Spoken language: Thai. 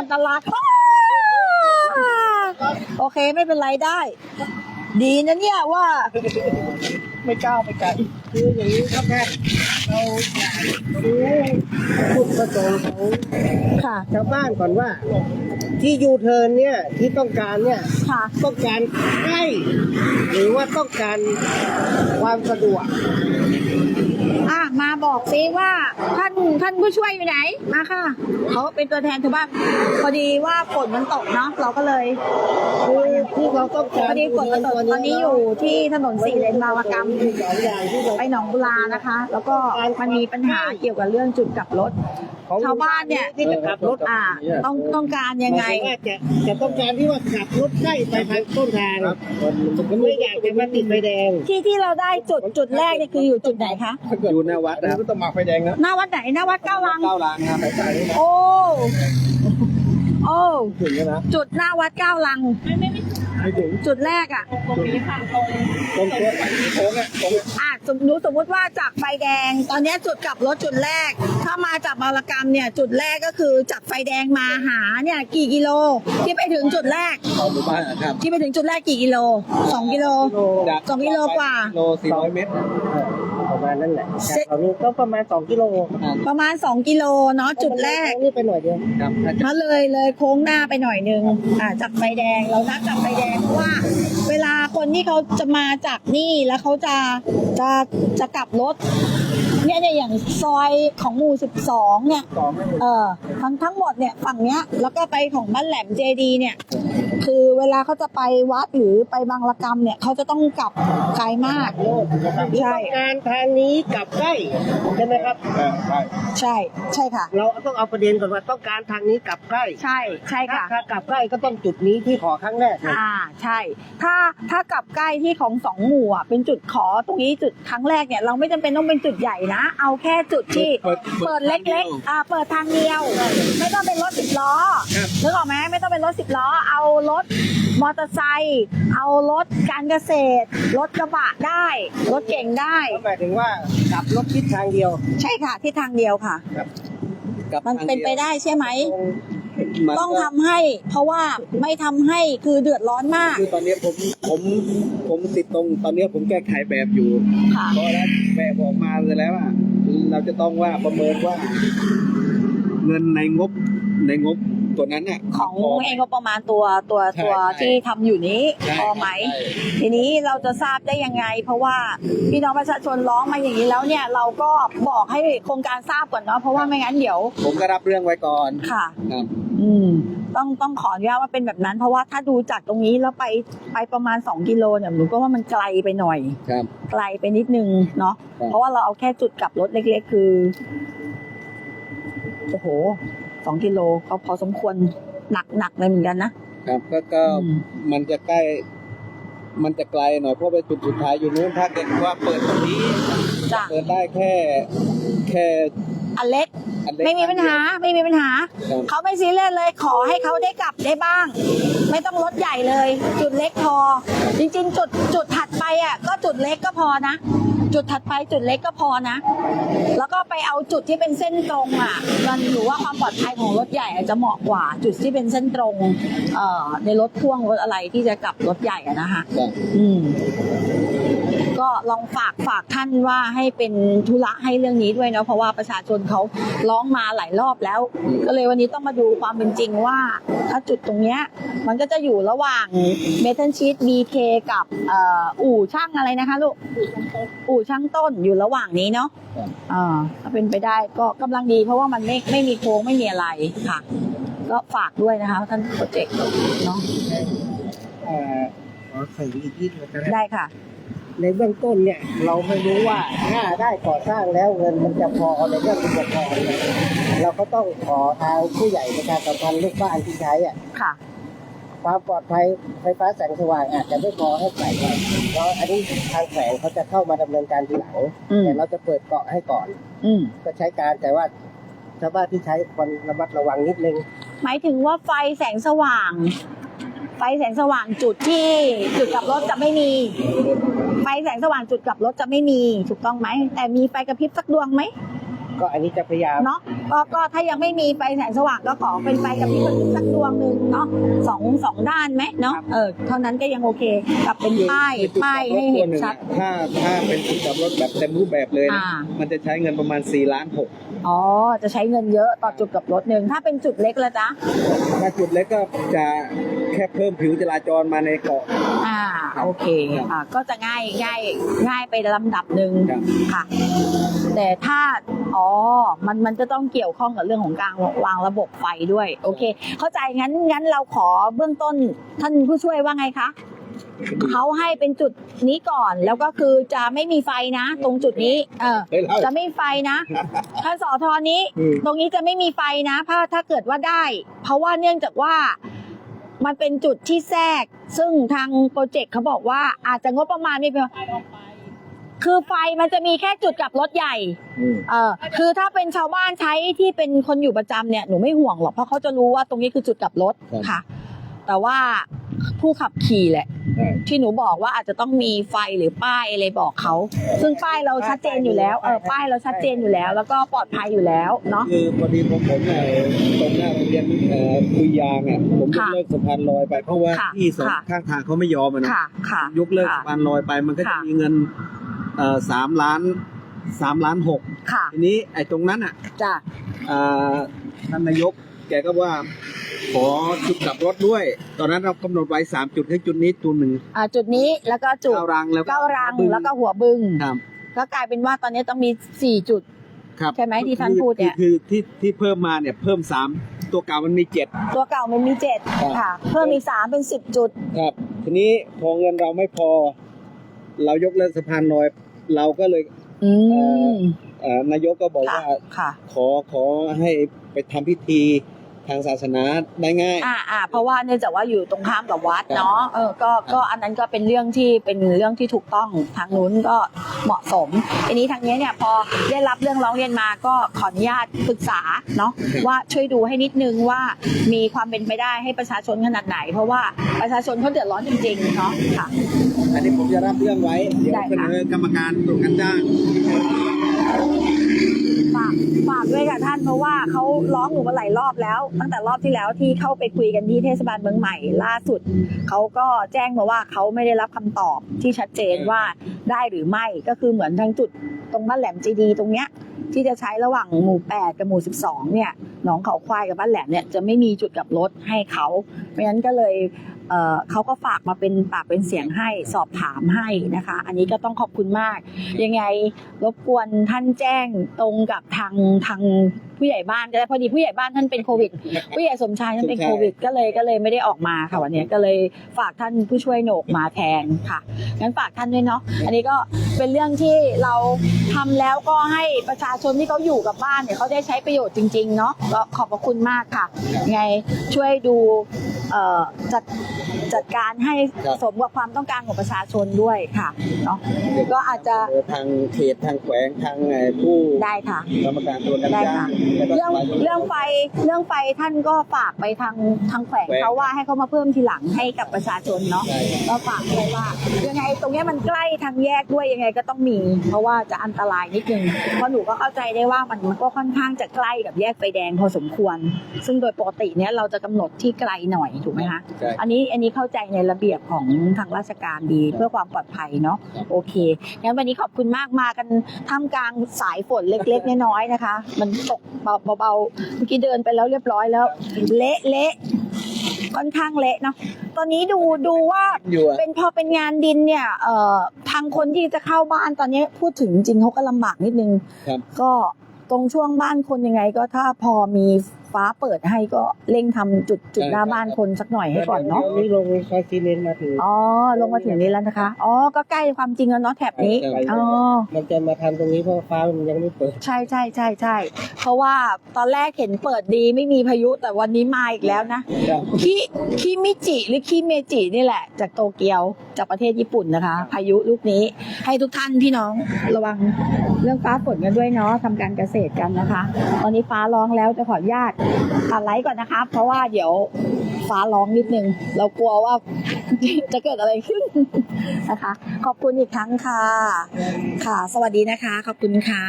อันตรายอ้าโอเคไม่เป็นไรได้ ดีนะเนี่ยว่า ไม่ก้าวไปไกลคืออย่างนี้ครับแม่เราอยากรู้จุดประสงค์ของค่ะชาวบ้านก่อนว่า ที่ยูเทิร์นเนี่ยที่ต้องการเนี่ยค่ะ ต้องการใกล้หรือว่าต้องการความสะดวก อะมาบอกซิว่าท่าน ท่านผู้ช่วยอยู่ไหนมาค่ะเขาเป็นตัวแทนชาวบ้านพอดีว่าฝนมันตกเนาะเราก็เลยคือที่เราต้องพการอดีฝนมันตกตอนนี้อยู่ที่ถนนสี่เลนบางระกรรมมีสองอย่างที่เราไปหนองบุรานะคะ แล้วก็มันมีปัญหาเกี่ยวกับเรื่องจุดกลับรถของชาวบ้านเนี่ยที่จะกลับรถอ่าต้องต้องการยังไงหมายถึว่าจะจะต้องการที่ว่าขับรถใกล้ไปทางต้นทางไม่อยากจะมาติดไฟแดง ที่ที่เราได้จุดจุดแรกเนี่ยคืออยู่จุดไหนคะอยู่หน้าวัดนะครับต้องมาไฟแดงนะหน้าวัดไหนหน้าวัดเก้าวัง เก้าล้านนะครับไปนี่นะโอ้ โอ้ ถึงแล้วนะจุดหน้าวัดเก้าลัง ไม่ถึงจุดแรกอะ ตรงโค้งโค้งอะโค้งอะสมมติสมมติว่าจากไฟแดง ตอนเนี้ยจุดกลับรถจุดแรก ถ้ามาจากบารกรรมเนี่ยจุดแรกก็คือจากไฟแดงมาหาเนี่ยกี่กิโล ที่ไปถึงจุดแรกเข้าหมู่บ้านนะครับที่ไปถึงจุดแรกกี่กิโลสองกิโล จากสองกิโลกว่า โลสี่ร้อยเมตรประ มาณนั้นแหละเสร็จตอนนี้ก็ประมาณสองกิโลประมาณ 2 กิโลเนาะจุดแรก นี่ไปหน่อยเดียวครับถ้าจะเขาเลยเลยโค้งหน้าไปหน่อยนึงอ่าจากไฟแดงเรานัดจากไฟแดงเพราะว่า เวลาคนที่เขาจะมาจากนี่แล้วเขาจะจะจะกลับรถเนี่ ยเนี่ยอย่างซอยของหมู่ 12 เนี่ยต่อไม่ถึงเออทั้งทั้งหมดเนี่ยฝั่งเนี้ยแล้วก็ไปของบ้านแหลมเจดีเนี่ย คือเวลาเขาจะไปวัดหรือไปบางระกรรมเนี่ยเขาจะต้องกลับไกลมากโลดนี่ใช่ต้องการทางนี้กลับใกล้ใช่ไหมครับเออใช่ใช่ใช่ค่ะ เราต้องเอาประเด็นก่อนว่าต้องการทางนี้กลับใกล้ใช่ใช่ถ้าค่ะ ถ้ากลับใกล้ก็ต้องจุดนี้ที่ขอครั้งแรกเลยอ่าใช่ ถ้าถ้ากลับใกล้ที่ของสองหมู่อะเป็นจุดขอตรงนี้จุดครั้งแรกเนี่ยเราไม่จำเป็นต้องเป็นจุดใหญ่นะเอาแค่จุดที่เปิดเล็กๆอ่าเปิดทางเดียว ไม่ต้องเป็นรถสิบล้อนึกออกไหมไม่ต้องเป็นรถสิบล้อ เอารถมอเตอร์ไซค์เอารถการเกษตร รถกระบะได้ รถเก่งได้ ก็หมายถึงว่ากลับรถทิศทางเดียว ใช่ค่ะที่ทางเดียวค่ะ กับมันเป็นไปได้ใช่ไหม มันต้องทำให้ เพราะว่าไม่ทำให้คือเดือดร้อนมากคือตอนนี้ผมผมผมติดตรงตอนนี้ผมแก้ไขแบบอยู่ค่ะ เพราะแล้วแบบออกมาเลยแล้วอะ เราจะต้องว่าประเมินว่า เงินในงบในงบตัวนั้นเนี่ยของพไหมเองก็ประมาณตัวตัวใช่ตัวใช่ที่ทำอยู่นี้ใช่พอไหมใช่ทีนี้เราจะทราบได้ยังไง เพราะว่าพี่น้องประชาชนร้องมาอย่างนี้แล้วเนี่ยเราก็บอกให้โครงการทราบก่อนเนาะเพราะว่าไม่งั้นเดี๋ยว ผมก็รับเรื่องไว้ก่อนค่ะครับ อืมต้องต้องขออนุญาตว่าเป็นแบบนั้น เพราะว่าถ้าดูจากตรงนี้แล้วไปไปประมาณ 2 กิโลเนี่ยหนูก็ว่ามันไกลไปหน่อย ครับ ไกลไปนิดนึงเนาะครับ เพราะว่าเราเอาแค่จุดกลับรถเล็กๆ คือโอ้โหสองกิโลก็พอสมควรหนักหนักเลยเหมือนกันนะครับก็ก็อืมมันจะใกล้ มันจะไกลหน่อยเพราะไปจุดสุดท้ายอยู่นู้นถ้าเกิดว่าเปิดตรงนี้ จ้ะเปิดได้แค่ แค่อันเล็ก อันเล็กไม่มีปัญหาไม่มีปัญหาครับเขาไม่ซีเรียสเลยขอให้เขาได้กลับได้บ้าง ไม่ต้องรถใหญ่เลย จุดเล็กพอ จริง ๆ จุดจุดถัดไปอะก็จุดเล็กก็พอนะ จุดถัดไปจุดเล็กก็พอนะ แล้วก็ไปเอาจุดที่เป็นเส้นตรงอะมันหรือว่าความปลอดภัยของรถใหญ่อาจจะเหมาะกว่า จุดที่เป็นเส้นตรงเอ่อในรถพ่วงรถอะไรที่จะกลับรถใหญ่อะนะคะครับอืม ก็ลองฝากฝากท่านว่าให้เป็นธุระให้เรื่องนี้ด้วยเนาะเพราะว่าประชาชนเขาร้องมาหลายรอบแล้ว ก็เลยวันนี้ต้องมาดูความเป็นจริงว่า ถ้าจุดตรงเนี้ยมันก็จะอยู่ระหว่างเมทัลชีต BK กับเอ่ออู่ช่างอะไรนะคะลูกอู่ช่างต้นอยู่ระหว่างนี้เนาะครับอ่าถ้าเป็นไปได้ก็กำลังดีเพราะว่ามันไม่ไม่มีโค้งไม่มีอะไรค่ะ ก็ฝากด้วยนะคะท่านโปรเจกต์เนาะเอ่อขอเสริมอีกนิดนะครับได้ค่ะ ในเบื้องต้นเนี่ยเราไม่รู้ว่าถ้าได้ก่อสร้างแล้วเงินมันจะพอในเรื่องจะพอเนี่ยเราก็ต้องขอทางผู้ใหญ่ประชาสัมพันธ์ลูกบ้านที่ใช้อะค่ะ ความปลอดภัยไฟฟ้าแสงสว่างอาจจะไม่พอให้ใส่เพราะอันนี้ทางแขวงเขาจะเข้ามาดำเนินการทีหลังอืมแต่เราจะเปิดเกาะให้ก่อน อืมก็ใช้การแต่ว่าชาวบ้านที่ใช้ควรระมัดระวังนิดนึง หมายถึงว่าไฟแสงสว่าง ไฟแสงสว่างจุดที่จุดกลับรถจะไม่มี ไฟแสงสว่างจุดกลับรถจะไม่มีถูกต้องไหม แต่มีไฟกระพริบสักดวงไหมก็อันนี้จะพยายามเนาะก็ก็ถ้ายังไม่มีไฟแสงสว่างก็ขอเป็นไฟกับพี่คนสักดวงหนึ่งเนาะสองสองด้านไหมเนาะเออเท่านั้นก็ยังโอเคกับเป็นป้ายป้ายให้เห็นชัดถ้าถ้าเป็นจุดกลับรถแบบเต็มรูปแบบเลยนะอ่ามันจะใช้เงินประมาณ4ล้านหกอ๋อจะใช้เงินเยอะต่อจุดกับรถหนึ่งถ้าเป็นจุดเล็กละจ๊ะถ้าจุดเล็กก็จะแค่เพิ่มผิวจราจรมาในเกาะอ่า โอเคครับอ่าก็จะง่ายง่ายง่ายไปลำดับหนึ่งครับ ค่ะ แต่ถ้าอ๋อมันมันจะต้องเกี่ยวข้องกับเรื่องของการวางระบบไฟด้วย โอเค เข้าใจงั้นงั้นเราขอเบื้องต้นท่านผู้ช่วยว่าไงคะเขาให้เป็นจุดนี้ก่อนแล้วก็คือจะไม่มีไฟนะ ตรงจุดนี้ เออเฮ้ยเราจะไม่มีไฟนะท่านสอทอนี้ อืม ตรงนี้จะไม่มีไฟนะ ถ้าถ้าเกิดว่าได้ เพราะว่าเนื่องจากว่า มันเป็นจุดที่แทรก ซึ่งทางโปรเจกต์เขาบอกว่าอาจจะงบประมาณไม่เพียงคือไฟมันจะมีแค่จุดกลับรถใหญ่อืมเออคือถ้าเป็นชาวบ้านใช้ที่เป็นคนอยู่ประจำเนี่ยหนูไม่ห่วงหรอกเพราะเขาจะรู้ว่าตรงนี้คือจุดกลับรถครับค่ะ แต่ว่าผู้ขับขี่แหละใช่ที่หนูบอกว่าอาจจะต้องมีไฟหรือป้ายอะไรบอกเขา ซึ่งป้ายเราชัดเจนอยู่แล้วเออป้ายเราชัดเจนอยู่แล้ว แล้วก็ปลอดภัยอยู่แล้วเนาะคือพอดีผมผมเนี่ยตรงหน้าโรงเรียนเอ่อคุยยางอะผมยกค่ะเลิกสะพานลอยไปเพราะว่าค่ะที่สองค่ะข้างทางเขาไม่ยอมอะนะค่ะค่ะยกเลิกค่ะสะพานลอยไปมันก็จะค่ะมีเงินเอ่อสามล้านสามล้านหกค่ะทีนี้ไอ้ตรงนั้นอะจ้ะเอ่อท่านนายก แกก็ว่า ขอจุดกลับรถด้วย ตอนนั้นเรากำหนดไว้สามจุดให้จุดนี้จุดหนึ่งอ่าจุดนี้แล้วก็จุดเก้ารังแล้วเก้ารังบึแล้วก็หัวบึงครับก็กลายเป็นว่าตอนนี้ต้องมีสี่จุด ครับใช่ไหมที่ท่านพูดเนี่ย คือคือที่ที่เพิ่มมาเนี่ยเพิ่มสามตัวเก่ามันมีเจ็ด ตัวเก่ามันมีเจ็ดครับ ค่ะ เพิ่มอีกสามเป็นสิบจุด ครับ ทีนี้พอเงินเราไม่พอ เรายกเลิกสะพานลอย เราก็เลยอืมเอ่อนายกก็บอกค่ะว่า ค่ะ ขอขอให้ไปทำพิธี ทางศาสนาได้ง่าย อ่าอ่าเพราะว่าเนื่องจากว่าอยู่ตรงข้ามกับวัดเนาะเออก็ก็อันนั้นก็เป็นเรื่องที่เป็นเรื่องที่ถูกต้องทางนู้นก็เหมาะสมทีนี้ทางนี้เนี่ยพอได้รับเรื่องร้องเรียนมาก็ขออนุญาตปรึกษาเนาะว่าช่วยดูให้นิดนึงว่ามีความเป็นไปได้ให้ประชาชนขนาดไหน เพราะว่าประชาชนเขาเดือดร้อนจริงๆเนาะค่ะอันนี้ผมจะรับเรื่องไว้เดี๋ยวได้เสค่ะนอกรรมการตรวจการจ้าง ฝากฝากด้วยค่ะท่านเพราะว่าเขาร้องหนูมาหลายรอบแล้ว ตั้งแต่รอบที่แล้วที่เข้าไปคุยกันที่เทศบาลเมืองใหม่ล่าสุดเขาก็แจ้งมาว่าเขาไม่ได้รับคำตอบที่ชัดเจนว่าได้หรือไม่ก็คือเหมือนทางจุดตรงบ้านแหลมจีดีตรงเนี้ย ที่จะใช้ระหว่างหมู่ 8 กับหมู่ 12 เนี่ยหนองเขาควายกับบ้านแหลมเนี่ยจะไม่มีจุดกลับรถให้เขาเพราะฉะนั้นก็เลยเอ่อเขาก็ฝากมาเป็นปากเป็นเสียงให้สอบถามให้นะคะ อันนี้ก็ต้องขอบคุณมาก ยังไงรบกวนท่านแจ้งตรงกับทางทางผู้ใหญ่บ้านก็ได้พอดีผู้ใหญ่บ้านท่านเป็นโควิด ผู้ใหญ่สมชายท่านเป็นโควิด ก็เลยก็เลยไม่ได้ออกมาค่ะวันนี้ก็เลยฝากท่านผู้ช่วยโหนกมาแทนค่ะงั้นฝากท่านด้วยเนาะอันนี้ก็ เป็นเรื่องที่เราทำแล้วก็ให้ประชาชนที่เขาอยู่กับบ้านเนี่ยเขาได้ใช้ประโยชน์จริงๆเนาะก็ขอบพระคุณมากค่ะยังไงช่วยดูเอ่อจัดจัดการให้ครับสมกับความต้องการของประชาชนด้วยค่ะเนาะก็อาจจะทางเขตทางแขวงทางเอ่อผู้ได้ค่ะกรรมการตรวจการได้จ้าค่ะงแล้วก็เรื่องฝ่ายปกคเรื่องไฟเรื่องไฟท่านก็ฝากไปทางทางแขวงแขวงเขาว่าให้เขามาเพิ่มทีหลังให้กับประชาชนเนาะใช่ครับก็ฝากไว้ว่ายังไงตรงเนี้ยมันใกล้ทางแยกด้วยยังไงก็ต้องมี เพราะว่าจะอันตรายนิดนึงเพราะหนูก็เข้าใจได้ว่ามันมันก็ค่อนข้างจะใกล้กับแยกไฟแดงพอสมควร ซึ่งโดยปกติเนี้ยเราจะกำหนดที่ไกลหน่อยถูกไหมคะใช่ อันนี้อันนี้เข้าใจในระเบียบของทางราชการดีเพื่อความปลอดภัยเนาะครับโอเคงั้นวันนี้ขอบคุณมากมากันท่ามกลางสายฝนเล็กๆน้อยๆนะคะ มันตกเบาๆเมื่อกี้เดินไปแล้วเรียบร้อยแล้ว เละเละ ค่อนข้างเละเนาะตอนนี้ดูดูว่าอยู่อะ เป็นพอเป็นงานดินเนี่ยเอ่อทางคนที่จะเข้าบ้านตอนนี้พูดถึงจริงเขาก็ลำบากนิดนึงครับ ก็ตรงช่วงบ้านคนยังไงก็ถ้าพอมี ฟ้าเปิดให้ก็เร่งทำจุดจุดหน้าบ้านคนสักหน่อยให้ก่อนเนาะดี๋ยวนี้ลงซอยซีเมนต์มาถึงอ๋อลงมาถึงนี้แล้วนะคะอ๋อก็ใกล้ความจริงแล้วเนาะแถบนี้ใช่อ๋อมันจะมาทำตรงนี้เพราะฟ้ามันยังไม่เปิดใช่ใช่ใช่ใช่เพราะว่าตอนแรกเห็นเปิดดีไม่มีพายุแต่วันนี้มาอีกแล้วนะคิคิมิจิหรือคิเมจินี่แหละ จากโตเกียวจากประเทศญี่ปุ่นนะคะ พายุลูกนี้ ให้ทุกท่านพี่น้องระวังเรื่องฟ้าฝนกันด้วยเนาะทำการเกษตรกันนะคะ ตอนนี้ฟ้าร้องแล้วจะขออนุญาตตัดไลฟ์ก่อนนะคะ เพราะว่าเดี๋ยวฟ้าร้องนิดนึง เรากลัวว่าจะเกิดอะไรขึ้นนะคะ ขอบคุณอีกครั้งค่ะ ค่ะ สวัสดีนะคะ ขอบคุณค่ะ